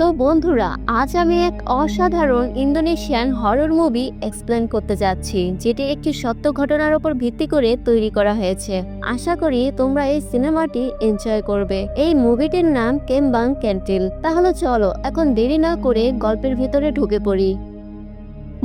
তো বন্ধুরা, আজ আমি এক অসাধারণ ইন্দোনেশিয়ান হরর মুভি এক্সপ্লেন করতে যাচ্ছি, যেটি একটি সত্য ঘটনার উপর ভিত্তি করে তৈরি করা হয়েছে। আশা করি তোমরা এই সিনেমাটি এনজয় করবে। এই মুভিটির নাম কেমবাং ক্যান্টিল। তাহলে চলো, এখন দেরি না করে গল্পের ভিতরে ঢুকে পড়ি।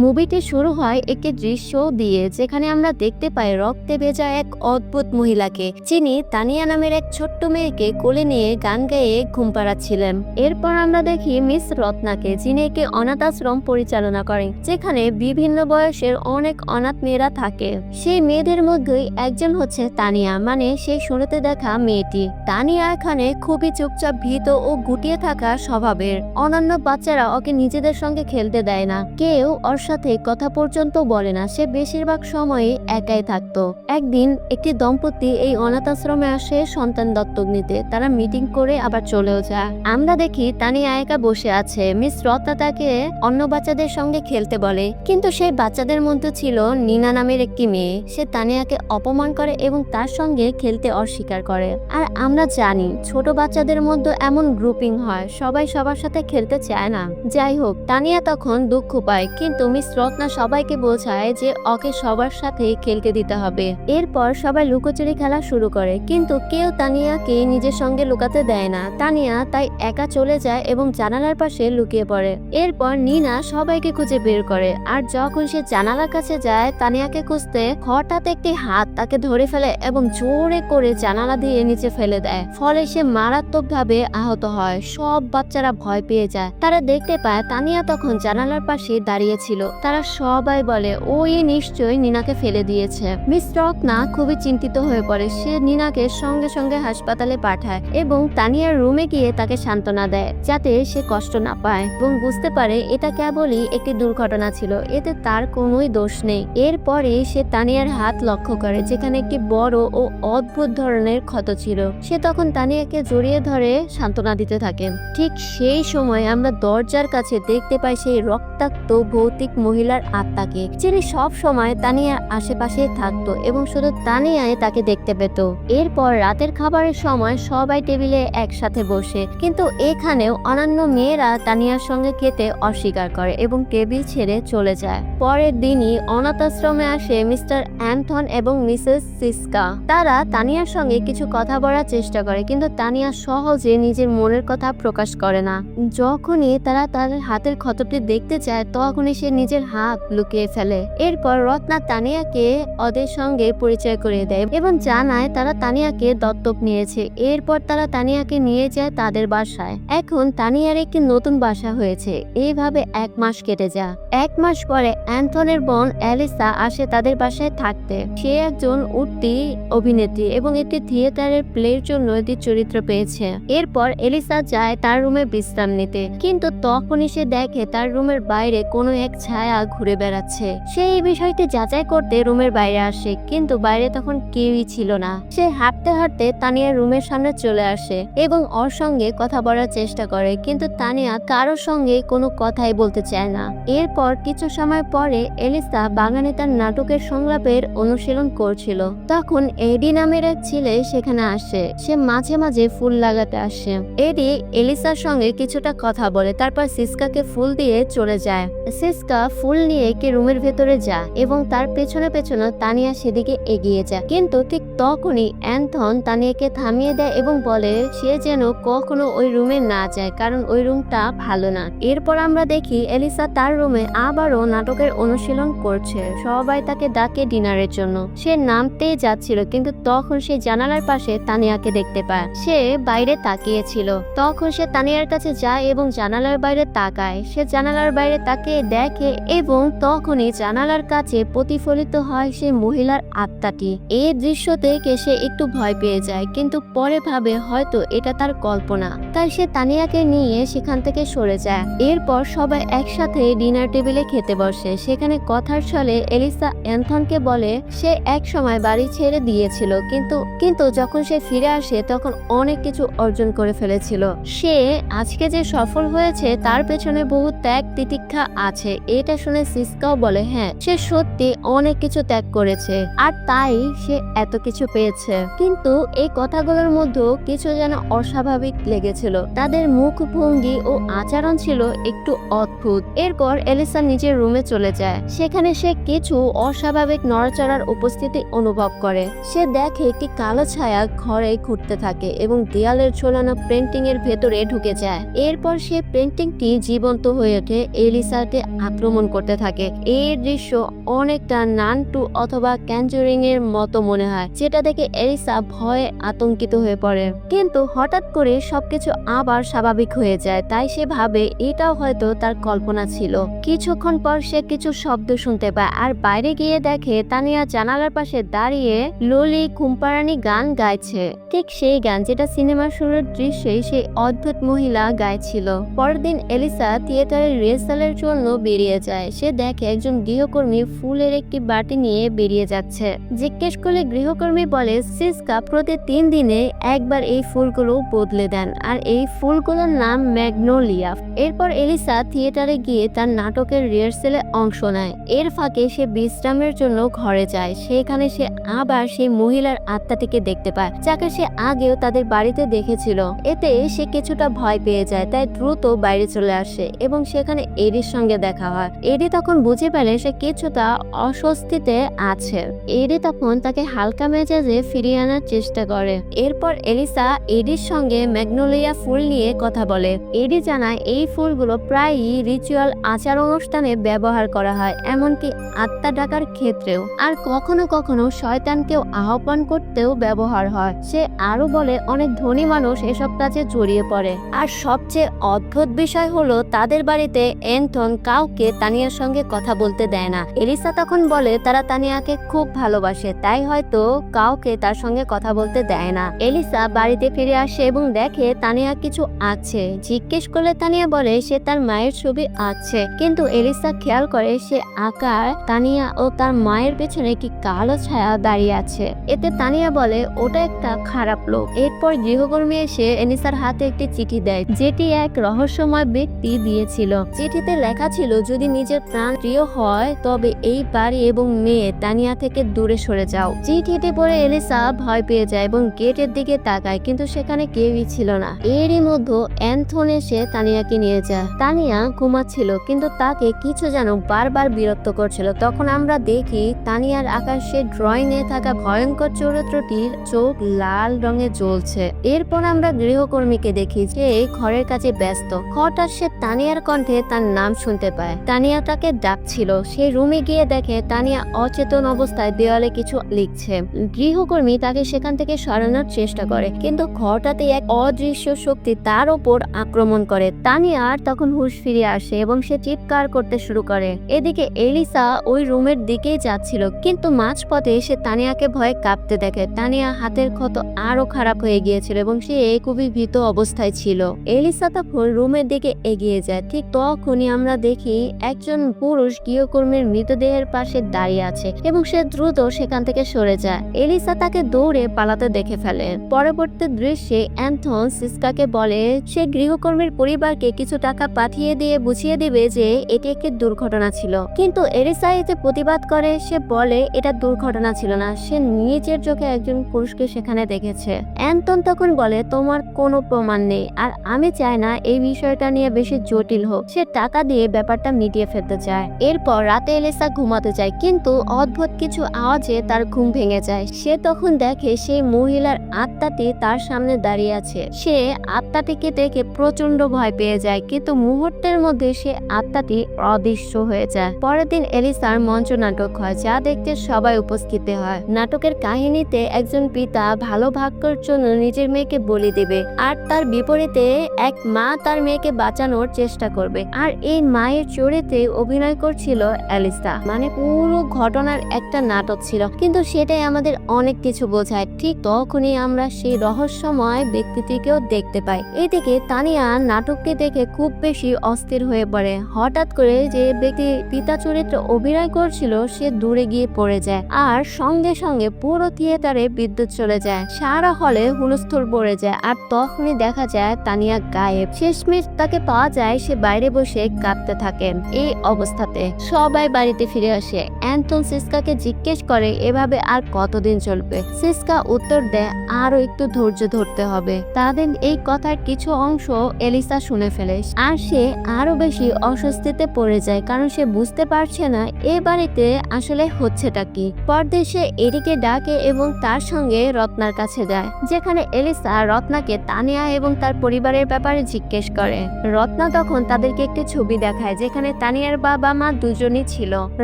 মুভিটি শুরু হয় একটি দৃশ্য দিয়ে, যেখানে আমরা দেখতে পাই রক্তে ভেজা এক অদ্ভুত মহিলাকে, যিনি তানিয়া নামের এক ছোট্ট মেয়েকে কোলে নিয়ে গান গেয়ে ঘুম পাড়াচ্ছিলেন। এরপর আমরা দেখি মিস রত্নাকে, যিনি একটি অনাথ আশ্রম পরিচালনা করেন, যেখানে বিভিন্ন বয়সের অনেক অনাথ মেয়েরা থাকে। সেই মেয়েদের মধ্যেই একজন হচ্ছে তানিয়া মানে সেই শুরুতে দেখা মেয়েটি। তানিয়া এখানে খুবই চুপচাপ, ভীত ও গুটিয়ে থাকা স্বভাবের। অন্যান্য বাচ্চারা ওকে নিজেদের সঙ্গে খেলতে দেয় না। কেউ ওর সাথে কথা পর্যন্ত বলে না। সে বেশিরভাগ সময়ে একাই থাকতো। একদিন একটি দম্পতি এই অনাথ আশ্রমে আসে সন্তান দত্তক নিতে। তারা মিটিং করে আবার চলেও যায়। আমরা দেখি তানিয়া একা বসে আছে। মিস রত্না তাকে অন্য বাচ্চাদের সঙ্গে খেলতে বলে। কিন্তু সেই বাচ্চাদের মধ্যে ছিল নিনা নামের একটি মেয়ে। সে তানিয়াকে অপমান করে এবং তার সঙ্গে খেলতে অস্বীকার করে। আর আমরা জানি ছোট বাচ্চাদের মধ্যে এমন গ্রুপিং হয়। সবাই সবার সাথে খেলতে চায় না। যাই হোক, তানিয়া তখন দুঃখ পায়। কিন্তু মিস রত্না সবাইকে বোঝায় যে ওকে সবার সাথে খেলতে দিতে হবে। এরপর সবাই লুকোচুরি খেলা শুরু করে, কিন্তু কেউ তানিয়াকে নিজের সঙ্গে লুকাতে দেয় না। তানিয়া তাই একা চলে যায় এবং জানালার পাশে লুকিয়ে পড়ে। এরপর নিনা সবাইকে খুঁজে বের করে, আর যখন সে জানালার কাছে যায়, তানিয়াকে খুঁজতে হঠাৎ একটি হাত তাকে ধরে ফেলে এবং জোরে করে জানালা দিয়ে নিচে ফেলে দেয়। ফলে সে মারাত্মকভাবে আহত হয়। সব বাচ্চারা ভয় পেয়ে যায়। তারা দেখতে পায় তানিয়া তখন জানালার পাশে দাঁড়িয়ে ছিল। তারা সবাই বলে, ওই নিশ্চয়ই নিনাকে ফেলে দিয়েছে। মিস রত্না খুবই চিন্তিত হয়ে পড়ে। সে নিনাকে সঙ্গে সঙ্গে হাসপাতালে পাঠায় এবং তানিয়ার রুমে গিয়ে তাকে সান্ত্বনা দেয়, যাতে সে কষ্ট না পায় এবং বুঝতে পারে এটা কেবলই একটি দুর্ঘটনা ছিল, এতে তার কোনোই দোষ নেই। এরপরে সে তানিয়ার হাত লক্ষ্য করে, যেখানে একটি বড় ও অদ্ভুত ধরনের ক্ষত ছিল। সে তখন তানিয়াকে জড়িয়ে ধরে সান্ত্বনা দিতে থাকে। ঠিক সেই সময় আমরা দরজার কাছে দেখতে পাই সেই রক্তাক্ত ভৌতিক মহিলার আত্মাকে, যিনি সব সময় তানিয়ার আশেপাশে থাকতো এবং শুধু তানিয়ায় তাকে দেখতে পেত। এরপর রাতের খাবারের সময় সবাই টেবিলে একসাথে বসে, কিন্তু এখানেও অন্যান্য মেয়েরা তানিয়ার সঙ্গে খেতে অস্বীকার করে এবং টেবিল ছেড়ে চলে যায়। পরের দিনই অনাথ আশ্রমে আসে মিস্টার অ্যান্থন এবং মিসেস সিসকা। তারা তানিয়ার সঙ্গে কিছু কথা বলার চেষ্টা করে, কিন্তু তানিয়া সহজে নিজের মনের কথা প্রকাশ করে না। যখনই তারা তার হাতের ক্ষতটি দেখতে চায়, তখনই সে নিজের হাত লুকিয়ে ফেলে। এরপর রত্না তানিয়াকে ওদের সঙ্গে পরিচয় করিয়ে দেয় এবং জানায় তারা তানিয়াকে দত্তক নিয়েছে। এরপর তারা তানিয়াকে নিয়ে যায় তাদের বাসায়। এখন তানিয়ার একটি নতুন বাসা হয়েছে। এইভাবে এক মাস কেটে যায়। এক মাস পরে অ্যান্থনের বোন অ্যালিসা আসে তাদের বাসায় থাকতে। সে একজন উঠতি অভিনেত্রী এবং একটি থিয়েটারের প্লের জন্য একটি চরিত্র পেয়েছে। এরপর এলিসা যায় তার রুমে বিশ্রাম নিতে। কিন্তু তখনই সে দেখে তার রুমের বাইরে কোনো এক ছায়া ঘুরে বেড়াচ্ছে। সে এই বিষয়টি যাচাই করতে রুমের বাইরে আসে, কিন্তু বাইরে তখন কেউই ছিল না। সে হাঁটতে হাঁটতে তানিয়ার রুমের সামনে চলে আসে এবং ওর সঙ্গে কথা বলার চেষ্টা করে, কিন্তু তানিয়া কারোর সঙ্গে কোনো কথাই বলতে চায় না। এরপর কিছু সময় পরে এলিসা বাগানে তার নাটকের সংলাপের অনুশীলন করছিল। তখন এডি নামের এক ছেলে সেখানে আসে। সে মাঝে মাঝে ফুল লাগাতে আসে। এডি এলিসার সঙ্গে কিছুটা কথা বলে, তারপর সিসকাকে ফুল দিয়ে চলে যায়। সিসকা ফুল নিয়ে কে রুমের ভেতরে যায় এবং তার পেছনে পেছনে তানিয়া সেদিকে এগিয়ে যায়। কিন্তু ঠিক তখনই অ্যান্থন তানিয়াকে থামিয়ে দেয় এবং বলে, সে যেন কখনো ওই রুমে না যায়, কারণ ওই রুমটা ভালো না। এরপর আমরা দেখি এলিসা তার রুমে আবারও নাটকের অনুশীলন করছে। সবাই তাকে ডাকে ডিনারের জন্য। সে নামতেই যাচ্ছিল, কিন্তু তখন সে জানালার পাশে তানিয়াকে দেখতে পায়। সে বাইরে তাকিয়েছিল। তখন সে তানিয়ার কাছে যায় এবং জানালার বাইরে তাকায়। সে জানালার বাইরে তাকে দেখে এবং তখনই জানালার কাছে প্রতিফলিত হয় সে মহিলার আত্মাটি। এই দৃশ্য দেখে সে একটু ভয় পেয়ে যায়, কিন্তু পরে ভাবে হয়তো এটা তার কল্পনা। তাই সে তানিয়াকে নিয়ে সেখান থেকে সরে যায়। এরপর সবাই একসাথে ডিনার টেবিলে খেতে বসে। সেখানে কথার ছলে এলিসা অ্যান্থনকে বলে, সে এক সময় বাড়ি ছেড়ে দিয়েছিল, কিন্তু কিন্তু যখন সে ফিরে আসে তখন অনেক কিছু অর্জন করে ফেলেছিল। সে আজকে যে সফল হয়েছে তার পেছনে বহু ত্যাগ তিতিক্ষা আছে। এটা শুনে সিসকাও বলে হ্যাঁ সে সত্যি অনেক কিছু ত্যাগ করেছে আর তাই সে এত কিছু পেয়েছে। কিন্তু এই কথাগুলোর মধ্যেও কিছু যেন অস্বাভাবিক লেগেছিল। তাদের মুখভঙ্গি ও আচরণ ছিল একটু অদ্ভুত। এরপর এলিসা নিজের রুমে চলে যায়। সেখানে সে কিছু অস্বাভাবিক নড়াচড়ার উপস্থিতি অনুভব করে। সে দেখে একটি কালো ছায়া ঘরে ঘুরতে থাকে এবং দেয়ালের ঝোলানো পেন্টিং এর ভেতরে ঢুকে যায়। এরপর সে পেন্টিংটি জীবন্ত হয়ে ওঠে এলিসাকে আক্রমণ করতে থাকে। এই দৃশ্য অনেকটা নানটু অথবা ক্যাঞ্জুরিং এর মতো মনে হয়, যেটা দেখে এলিসা ভয়ে আতঙ্কিত হয়ে পড়ে। কিন্তু হঠাৎ করে সবকিছু আবার স্বাভাবিক হয়ে যায়, তাই সে ভাবে এটাও হয়তো তার কল্পনা ছিল। কিছুক্ষণ পর সে কিছু শব্দ শুনতে পায় আর বাইরে গিয়ে দেখে তানিয়া জানালার পাশে দাঁড়িয়ে ললি কুম্পারানি গান গাইছে। ঠিক সেই গান যেটা সিনেমার শুরুর দৃশ্যে সেই অদ্ভুত মহিলা গাইছিল। পরের দিন এলিসা থিয়েটারের রিহার্সালের জন্য বেরিয়ে যায়। সে দেখে একজন গৃহকর্মী ফুলের একটি বাটি নিয়ে বেরিয়ে যাচ্ছে। জিজ্ঞেস করলে গৃহকর্মী বলে, সিসকা, প্রতি তিন দিনে একবার এই ফুলগুলো বদলে দেন। আর এই ফুলগুলোর নাম ম্যাগনোলিয়া। এরপর এলিসা থিয়েটারে গিয়ে তার নাটকের রিহার্সেলে অংশ নেয়। এর ফাঁকে সে বিশ্রামের জন্য ঘরে যায়। সেখানে সে আবার সেই মহিলার আত্মাটিকে দেখতে পায়, যাকে সে আগেও তাদের বাড়িতে দেখেছিল। এতে সে কিছুটা ভয় পেয়ে যায়, তাই দ্রুত বাইরে চলে আসে এবং সেখানে এরির সঙ্গে দেখা হয়। এডি তখন বুঝে পেলে সে কিছুটা অস্বস্তিতে আছে। এডি তখন তাকে হালকা মেজাজে ফিরিয়ে আনার চেষ্টা করে। এরপর এলিসা এডির সঙ্গে ম্যাগনোলিয়া ফুল নিয়ে কথা বলে। এডি জানায় এই ফুলগুলো প্রায়ই রিচুয়াল আচার অনুষ্ঠানে ব্যবহার করা হয়, এমনকি আত্মা ডাকার ক্ষেত্রেও। আর কখনো কখনো শয়তানকেও আহ্বান করতেও ব্যবহার হয়। সে আরও বলে, অনেক ধনী মানুষ এসব কাজে জড়িয়ে পড়ে। আর সবচেয়ে অদ্ভুত বিষয় হলো, তাদের বাড়িতে এন্থন কাউকে তানিয়ার সঙ্গে কথা বলতে দেয় না। এলিসা তখন বলে, তারা তানিয়াকে খুব ভালোবাসে, তাই হয়তো কাউকে তার সঙ্গে কথা বলতে দেয় না। এলিসা বাড়িতে ফিরে আসে এবং দেখে তানিয়া কিছু আছে। জিজ্ঞেস করলে তানিয়া বলে, সে তার মায়ের ছবি আছে। কিন্তু এলিসা খেয়াল করে, সে আকার, তানিয়া ও তার মায়ের পেছনে কি কালো ছায়া দাঁড়িয়ে আছে। এতে তানিয়া বলে, ওটা একটা খারাপ লোক। এরপর গৃহকর্মী এসে এনিসার হাতে একটি চিঠি দেয়, যেটি এক রহস্যময় ব্যক্তি দিয়েছিল। চিঠিতে লেখা ছিল যদি নিজের প্রাণ প্রিয় হয়, তবে এই বাড়ি এবং মেয়ে তানিয়া থেকে দূরে সরে যাও। চিঠিটি পড়ে এলিসা ভয় পেয়ে যায় এবং গেটের দিকে তাকায়, কিন্তু সেখানে কেউই ছিল না। এরই মধ্যে অ্যান্থন এসে তানিয়াকে নিয়ে যায়। তানিয়া ঘুমাচ্ছিল, কিন্তু তাকে কিছু যেন বারবার বিরক্ত করছিল। তখন আমরা দেখি তানিয়ার আকাশে ড্রয়িং এ থাকা ভয়ঙ্কর চরিত্রটির চোখ লাল রঙে জ্বলছে। এরপর আমরা গৃহকর্মীকে দেখি যে ঘরের কাছে ব্যস্ত। হঠাৎ সে তানিয়ার কণ্ঠে তার নাম শুনতে পায়। তানিয়া তাকে ডাকছিল। সে রুমে গিয়ে দেখে তানিয়া অচেতন অবস্থায় দেওয়ালে কিছু লিখছে। গৃহকর্মী তাকে সেখান থেকে সরানোর চেষ্টা করে, কিন্তু হঠাৎই এক অদৃশ্য শক্তি তার ওপর আক্রমণ করে। তানিয়ার তখন হুশ ফিরে আসে এবং সে চিৎকার করতে শুরু করে। এদিকে এলিসা ওই রুমের দিকেই যাচ্ছিল, কিন্তু মাঝপথে সে তানিয়াকে ভয়ে কাঁপতে দেখে। তানিয়া হাতের ক্ষত আরও খারাপ হয়ে গিয়েছিল এবং সে খুবই ভীত অবস্থায় ছিল। এলিসা তখন রুমের দিকে এগিয়ে যায়। ঠিক তখনই আমরা দেখি একজন পুরুষ গৃহকর্মীর মৃতদেহের পাশে দাঁড়িয়ে আছে এবং সে দ্রুত সেখান থেকে সরে যায়। এলিসা তাকে দৌড়ে পালাতে দেখে ফেলে। পরবর্তী দৃশ্যে অ্যান্থন সিসকাকে বলে, সে গৃহকর্মীর পরিবারকে কিছু টাকা পাঠিয়ে দিয়ে বুঝিয়ে দিবে যে এটি একটি দুর্ঘটনা ছিল। কিন্তু এলিসা এতে প্রতিবাদ করে, সে বলে, এটা দুর্ঘটনা ছিল না। সে নিজের চোখে একজন পুরুষকে সেখানে দেখেছে। অ্যান্টন তখন বলে, তোমার কোনো প্রমাণ নেই। আর আমি চাই না এই বিষয়টা নিয়ে বেশি জটিল হোক। সে টাকা দিয়ে ব্যাপারটা মিটিয়ে ফেলতে চায়। এরপর রাতে এলিসা ঘুমাতে যায়, কিন্তু অদ্ভুত কিছু আওয়াজে তার ঘুম ভেঙে যায়। সে তখন দেখে সেই মহিলার আত্মাটি তার সামনে দাঁড়িয়ে আছে। সে আত্মাটিকে দেখে প্রচণ্ড ভয় পেয়ে যায়, কিন্তু মুহূর্তের মধ্যে সে আত্মাটি অদৃশ্য হয়ে যায়। পরের দিন এলিসার মঞ্চ নাটক হয়, যা দেখতে সবাই উপস্থিত হয়। নাটকের কাহিনীতে একজন পিতা ভালো ভাগ্যের জন্য নিজের মেয়েকে বলি দেবে, আর তার বিপরীতে এক মা তার মেয়েকে বাঁচানোর চেষ্টা করবে। আর এই মায়ের চরিত্রে অভিনয় করছিল অ্যালিসা মানে পুরো ঘটনার একটা নাটক ছিল। কিন্তু সেটাই আমাদের অনেক কিছু বোঝায়। ঠিক তখনই আমরা সেই রহস্যময় ব্যক্তিটিকেও দেখতে পাই। এদিকে তানিয়া নাটকটি দেখে খুব বেশি অস্থির হয়ে পড়ে। হঠাৎ করে যে ব্যক্তি পিতা চরিত্রে অভিনয় করছিল, সে দূরে গিয়ে পড়ে যায়। আর সঙ্গে সঙ্গে পুরো থিয়েটারে বিদ্যুৎ চলে যায়। সারা হলে হুলস্থুল পড়ে যায়। আর তখনই দেখা যায় তানিয়া গায়েব। শেষমেশ তাকে পাওয়া যায় সে বাইরে বসে কাঁদতে থাকে। এই অবস্থাতে। সবাই বাড়িতে ফিরে আসে। অ্যান্টন সিসকাকে জিজ্ঞেস করে, এভাবে আর কতদিন চলবে? সিসকা উত্তর দেয় আরও একটু ধৈর্য ধরতে হবে। তাদের এই কথার কিছু অংশ এলিসা শুনে ফেলে। আর সে আরও বেশি অস্বস্তিতে পড়ে যায়, কারণ সে বুঝতে পারছে না, এ বাড়িতে আসলে হচ্ছেটা কি? পরদেশে এরিকে ডাকে এবং তার সঙ্গে রত্নার কাছে যায়, যেখানে এলিসা রত্নাকে তানিয়া এবং তার পরিবারের ব্যাপারে জিজ্ঞেস করে। রত্না তখন তাদেরকে একটি ছবি দেখায়, যেখানে তানিয়ার বাবা মা দুজনই ছিল।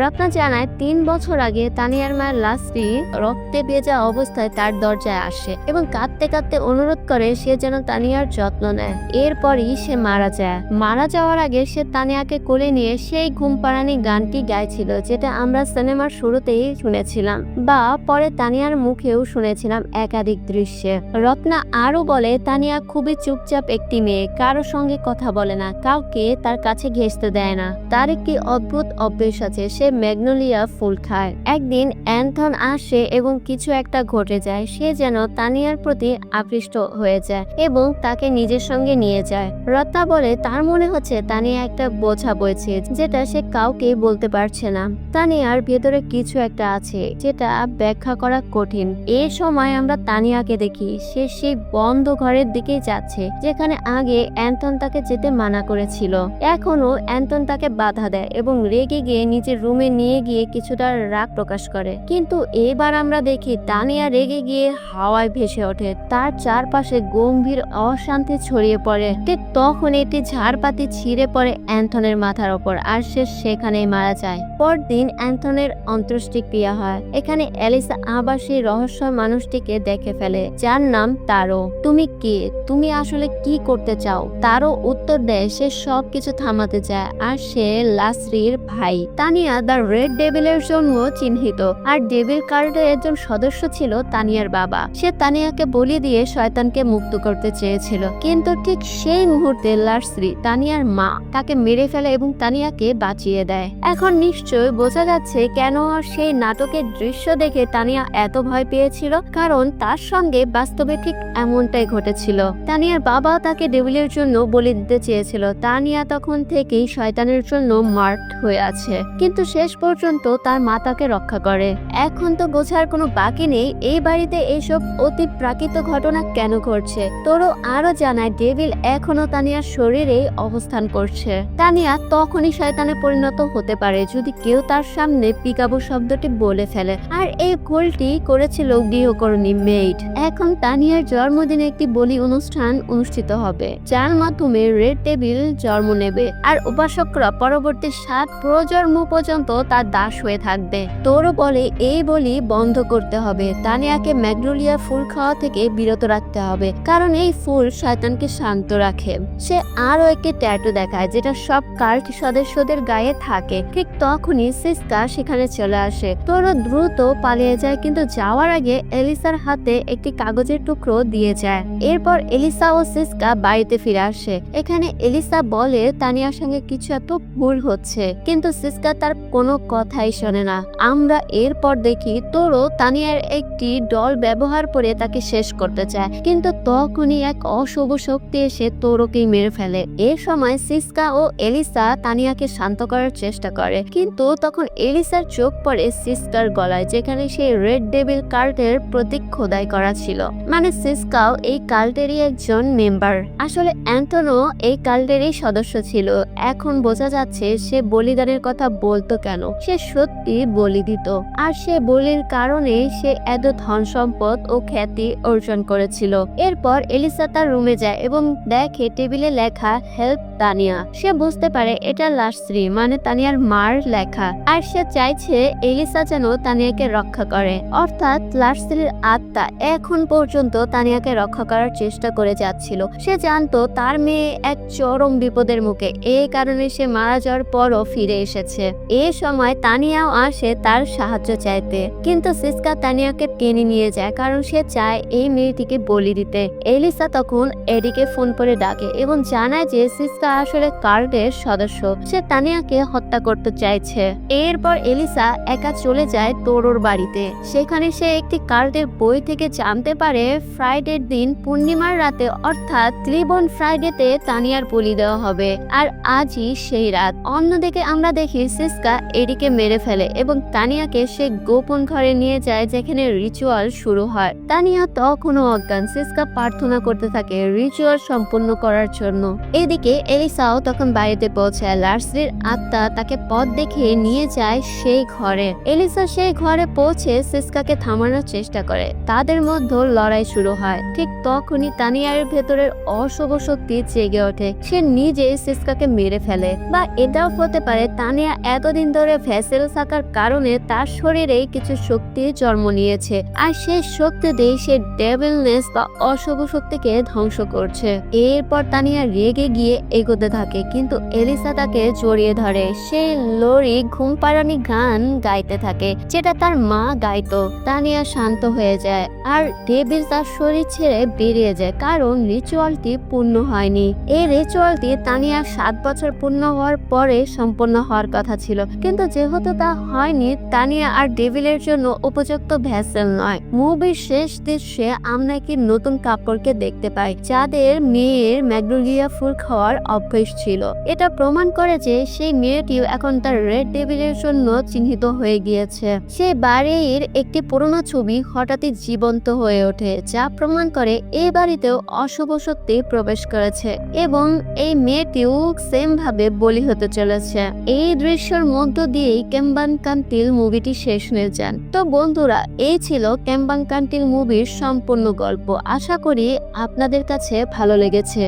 রত্না জানায়, তিন বছর আগে তানিয়ার মায়ের লাশটি রক্তে ভেজা অবস্থায় তার দরজায় আসে এবং কাঁদতে কাঁদতে অনুরোধ করে সে যেন তানিয়ার যত্ন নেয়। এরপরই সে মারা যায়। মারা যাওয়ার আগে সে তানিয়াকে কোলে নিয়ে সেই ঘুম পাড়ানি গানটি গাইছিল, যেটা আমরা সিনেমার শুরুতেই শুনেছিলাম বা পরে তানিয়ার মুখেও শুনেছিলাম একাধিক দৃশ্যে। রত্না আরও বলে, তানিয়া খুবই চুপচাপ একটি মেয়ে, কারও সঙ্গে কথা বলে না, কাউকে তার কাছে ঘেঁষতে দেয় না। তার একটি অদ্ভুত অভ্যেস আছে, সে ম্যাগনোলিয়া ফুল খায়। একদিন অ্যান্থন আসে এবং কিছু একটা ঘটে যায়, সে যেন তানিয়ার প্রতি আকৃষ্ট হয়ে যায় এবং তাকে নিজের সঙ্গে নিয়ে যায়। রত্না বলে, তার মনে হচ্ছে তানিয়া একটা বোঝা বইছে যেটা সে কাউকে বলতে পারছে না। তানিয়ার ভেতরে কিছু একটা আছে যেটা ব্যাখ্যা করা কঠিন। এ সময় আমরা তানিয়াকে দেখি, সে সেই বন্ধ ঘরের দিকেই যাচ্ছে, যেখানে আগে অ্যান্থন তাকে যেতে মানা করেছিল। এখনও অ্যান্থন তাকে বাধা দেয় এবং রেগে গিয়ে নিজের রুমে নিয়ে গিয়ে কিছুটা রাগ প্রকাশ করে। কিন্তু এবার আমরা দেখি তানিয়া রেগে গিয়ে হাওয়ায় ভেসে ওঠে। তার চারপাশে গম্ভীর অশান্তি ছড়িয়ে পড়ে। ঠিক তখন একটি ঝাড়পাতি ছিঁড়ে পড়ে অ্যান্থনের মাথার ওপর আর সে সেখানেই মারা যায়। পরদিন অ্যান্থনের অন্ত্যেষ্টি ক্রিয়া হয়। এখানে অ্যালিসা আবার সেই রহস্য মানুষটিকে দেখে ফেলে। যার নাম তারো তুমি কে? তুমি আসলে কি করতে চাও? তারও উত্তর দেয় সে সব কিছু থামাতে চায়। আর সে লাসরির ভাই। তানিয়া দ্য রেড ডেভিলের জন্য চিহ্নিত। আর ডেভিল কার্ডের একজন সদস্য ছিল তানিয়ার বাবা। সে তানিয়াকে বলি দিয়ে শয়তানকে মুক্ত করতে চেয়েছিল। কিন্তু ঠিক সেই মুহূর্তে লাসরি তানিয়ার মা তাকে মেরে ফেলে এবং তানিয়াকে বাঁচিয়ে দেয়। এখন নিশ্চয় বোঝা যাচ্ছে কেন সেই নাটকের দৃশ্য দেখে তানিয়া এত ভয় পেয়েছিল, কারণ তার সঙ্গে বাস্তবে ঠিক এমনটাই ঘটেছিল। তানিয়ার বাবা তাকে ডেভিলের জন্য বলি দিতে চেয়েছিল। তানিয়া তখন থেকেই শয়তানের জন্য মার্ট হয়ে আছে। কিন্তু শেষ পর্যন্ত তার মা তাকে রক্ষা করে। এখন তো বোঝার কোনো বাকি নেই। এই বাড়িতে এইসব অতি প্রাকৃত ঘটনা কেন ঘটছে? তোরও আরও জানায় ডেভিল এখনও তানিয়ার শরীরে অবস্থান করছে। তানিয়া তখনই শয়তানে পরিণত হতে পারে যদি কেউ তার সামনে পিকাবো শব্দটি বলে ফেলে। আর এই ভুলটি করেছিল গৃহকর্মী মেইড। এখন তানিয়ার জন্মদিনে একটি বলি অনুষ্ঠান অনুষ্ঠিত হবে, যার মাধ্যমে রেড টেবিল জন্ম নেবে। আর উপাসকরা পরবর্তী সাত প্রজন্ম পর্যন্ত তার দাস হয়ে থাকবে। তোরও বলে এই বলি বন্ধ করতে হবে। তানিয়াকে ম্যাগনোলিয়া ফুল খাওয়া থেকে বিরত রাখতে হবে। কারণ এই ফুল শয়তানকে শান্ত রাখে। সে আরও একটি ট্যাটু দেখায় যেটা সব কাল্ট সদস্যদের গায়ে থাকে। ঠিক তখনই সিস্কা সেখানে চলে আসে। তোরও দ্রুত পালিয়ে যায় কিন্তু যাওয়ার আগে এলিসার হাতে একটি কাগজের টুকরো দিয়ে যায়। এরপর এলিসা ও সিস্কা বাড়িতে ফিরে আসে। এখানে এলিসা বলে, তানিয়ার সঙ্গে কিছু এত ভুল হচ্ছে। কিন্তু সিস্কা তার কোনো কথাই শোনে না। আমরা এরপর দেখি তোরও তানিয়ার একটি ডল ব্যবহার করে তাকে শেষ করতে চায়। কিন্তু তখনই এক অশুভ শক্তি এসে তোরোকেই মেরে ফেলে। এ সময় সিস্কা ও এলিসা তানিয়াকে শান্ত করার চেষ্টা করে। কিন্তু তখন এলিসার চোখ পড়ে সিস্কার গলায়, যেখানে সেই রেড ডেভিল কার্টের প্রতীক খোদাই করা ছিল। মানে সিস্কাও এই কাল্টেরই একজন মেম্বার। আসলে অ্যান্টনো এই কাল্টেরই সদস্য ছিল। এখন বোঝা যাচ্ছে, সে বলিদানের কথা বলতো কেন? সে সত্যি বলি দিত। আর সে বলির কারণে সে এত ধন সম্পদ ও খ্যাতি অর্জন করেছিল। এরপর এলিসা তার রুমে যায় এবং দেখে টেবিলে লেখা, হেল্প তানিয়া। সে বুঝতে পারে এটা লাশশ্রী মানে তানিয়ার মার লেখা। আর সে চাইছে এলিসা যেন তানিয়াকে রক্ষা করে। অর্থাৎ লাশশ্রীর আত্মা এখন পর্যন্ত তানিয়াকে রক্ষা করার চেষ্টা করে যাচ্ছিল। সে জানতো তার মেয়ে এক চরম বিপদের মুখে। এই কারণে সে মারা যাওয়ার পরও ফিরে এসেছে। এ সময় তানিয়াও আসে তার সাহায্য চাইতে। কিন্তু সিসকা তানিয়াকে টেনে নিয়ে যায় কারণ সে চায় এই মেয়েটিকে বলি দিতে। এলিসা তখন এডিকে ফোন করে ডাকে এবং জানায় যে সিসকা আসলে কার্ডের সদস্য। সে তানিয়াকে হত্যা করতে চাইছে। এরপর এলিসা একা চলে যায় তোরোর বাড়িতে। সেখানে সে একটি কার্ডের বই থেকে জানতে পারে, ফ্রাইডের দিন পূর্ণিমার রাতে অর্থাৎ ত্রিবন ফ্রাইডেতে তানিয়ার বলি দেওয়া হবে। আর আজই সেই রাত। অন্যদিকে আমরা দেখি সিসকা এডিকে মেরে ফেলে এবং তানিয়াকে সে গোপন ঘরে নিয়ে যায় যেখানে রিচুয়াল শুরু হয়। তানিয়া তখনও অজ্ঞান। সিসকা প্রার্থনা করতে থাকে রিচুয়াল সম্পূর্ণ করার জন্য। এদিকে এলিসাও তখন বাড়িতে পৌঁছায়। লার্সির আত্মা তাকে পথ দেখিয়ে নিয়ে যায় সেই ঘরে। এলিসা সেই ঘরে পৌঁছে সিসকাকে থামানোর চেষ্টা করে। তাদের মধ্যে লড়াই শুরু হয়। ঠিক তখনই তানিয়ার ভেতরের অশুভ শক্তি জেগে ওঠে। সে নিজে সিসকাকে মেরে ফেলে। বা এটাও হতে পারে তানিয়া এতদিন ধরে ভেসেল থাকার কারণে তার শরীরে কিছু শক্তি জন্ম নিয়েছে। আর সেই শক্তি দিয়ে সে ডেভিলনেস বা অশুভ শক্তিকে ধ্বংস করছে। এরপর তানিয়া রেগে গিয়ে এগোতে থাকে, কিন্তু এলিসা তাকে জড়িয়ে ধরে। সে লরি ঘুম পাড়ানি গান গাইতে থাকে, যেটা তার মা গাইতো। তানিয়া শান্ত হয়ে যায়, আর ডেভিল তার শরীর ছেড়ে বেরিয়ে যায়, কারণ রিচুয়ালটি পূর্ণ হয়নি। এই রিচুয়ালটি তানিয়া সাত বছর পূর্ণ হওয়ার পরে সম্পন্ন হওয়ার কথা ছিল। কিন্তু যেহেতু তা হয়নি, তানিয়া আর ডেভিলের জন্য উপযুক্ত ভ্যাসেল নয়। মুভির শেষ দৃশ্যে আমরা একটি নতুন কাপড়কে দেখতে পাই যাদের মেয়ের ম্যাগনোলিয়া ফুল খাওয়ার অভ্যেস ছিল। এটা প্রমাণ করে যে সেই মেয়েটিও এখন তার রেড ডেভিলের জন্য চিহ্নিত হয়ে গিয়েছে। সেই বাড়ির একটি পুরনো ছবি হঠাৎই জীবন্ত হয়ে ওঠে, যা প্রমাণ করে এই বাড়িতেও অশুভ শক্তি প্রবেশ করেছে। এবং এই মেয়েটিও সেম ভাবে বলি হতে চলেছে। এই দৃশ্যের মধ্য দিয়েই কেম্বান কান্তিল মুভিটি শেষ হয়ে যান। তো বন্ধুরা, এই ছিল কেম্বান কান্তিল মুভির সম্পূর্ণ গল্প। আশা করি আপনাদের কাছে ভালো লেগেছে।